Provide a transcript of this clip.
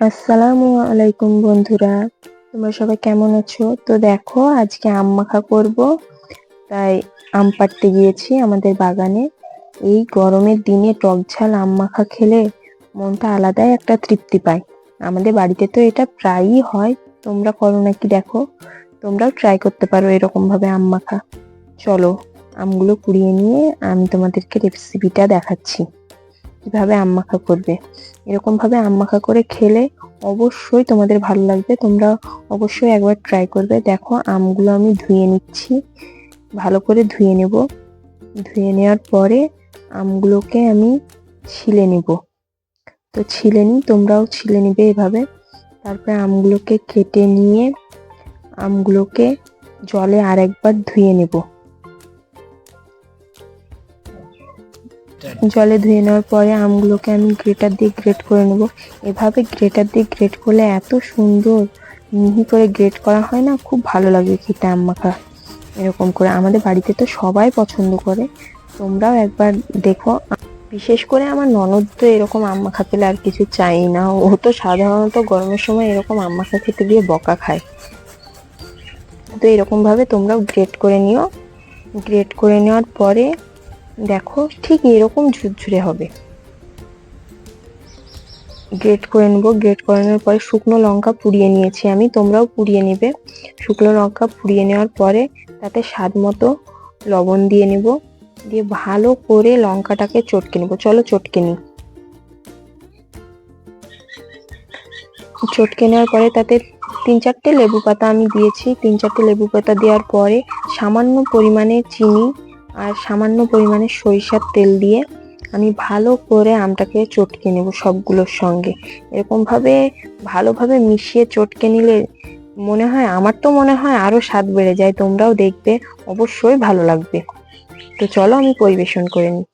আসসালামু আলাইকুম বন্ধুরা, তোমরা সবাই কেমন আছো? তো দেখো, আজকে আম মাখা করব। তাই আম পাড়তে গিয়েছি আমাদের বাগানে। এই গরমের দিনে টক ঝাল, আম মাখা খেলে মনটা আলাদাই একটা তৃপ্তি পায়। আমাদের বাড়িতে তো এটা প্রায়ই হয়। তোমরা করো নাকি দেখো? তোমরাও ট্রাই করতে পারো এরকম ভাবে আম মাখা। চলো, আমগুলো কুড়িয়ে নিয়ে আমি তোমাদেরকে রেসিপিটা দেখাচ্ছি। কীভাবে মাখা করবে? এরকম ভাবে আম মাখা করে খেলে অবশ্যই তোমাদের ভালো লাগবে। তোমরা অবশ্যই একবার ট্রাই করবে। দেখো, আমগুলো আমি ধুয়ে নিচ্ছি। ভালো করে ধুয়ে নেব। ধুয়ে নেওয়ার পরে আমগুলোকে আমি ছিলে নেব। তো ছিলে নিই, তোমরাও ছিলে নিবে এভাবে। তারপরে আমগুলোকে কেটে নিয়ে আমগুলোকে জলে আরেকবার ধুয়ে নেব। জলে ধুয়ে নেওয়ার পরে আমগুলোকে আমি গ্রেটার দিয়ে গ্রেট করে নেব। এভাবে গ্রেটার দিয়ে গ্রেট করলে এত সুন্দর মিহি করে গ্রেট করা হয় না, খুব ভালো লাগে খেতে আম মাখা এরকম করে আমাদের বাড়িতে তো সবাই পছন্দ করে। তোমরাও একবার দেখো। বিশেষ করে আমার ননদ তো এরকম আম মাখা পেলে আর কিছু চাই না। ও তো সাধারণত গরমের সময় এরকম আম মাখা খেতে গিয়ে বকা খায়। তো এরকমভাবে তোমরাও গ্রেট করে নিও। গ্রেট করে নেওয়ার পরে দেখো, ঠিক এরকম ঝুরঝুরে হবে। গ্রেট করে নেব। গ্রেট করে নেওয়ার পরে শুকনো লঙ্কা পুড়িয়ে নিয়েছি আমি, তোমরাও পুড়িয়ে নেবে। শুকনো লঙ্কা পুড়িয়ে নেওয়ার পরে তাতে স্বাদ মতো লবণ দিয়ে নেব। দিয়ে ভালো করে লঙ্কাটাকে চটকে নেব। চলো চটকে নিই। চটকে নেওয়ার পরে তাতে তিন চারটে লেবু পাতা আমি দিয়েছি। তিন চারটে লেবু পাতা দেওয়ার পরে সামান্য পরিমাণে চিনি আর সামান্য পরিমাণে সরিষার তেল দিয়ে আমি ভালো করে আমটাকে চটকে নেব সবগুলোর সঙ্গে। এরকমভাবে ভালোভাবে মিশিয়ে চটকে নিলে মনে হয়, আমার তো মনে হয় আরও স্বাদ বেড়ে যায়, তোমরাও দেখবে, অবশ্যই ভালো লাগবে। তো চলো আমি পরিবেশন করে নিই।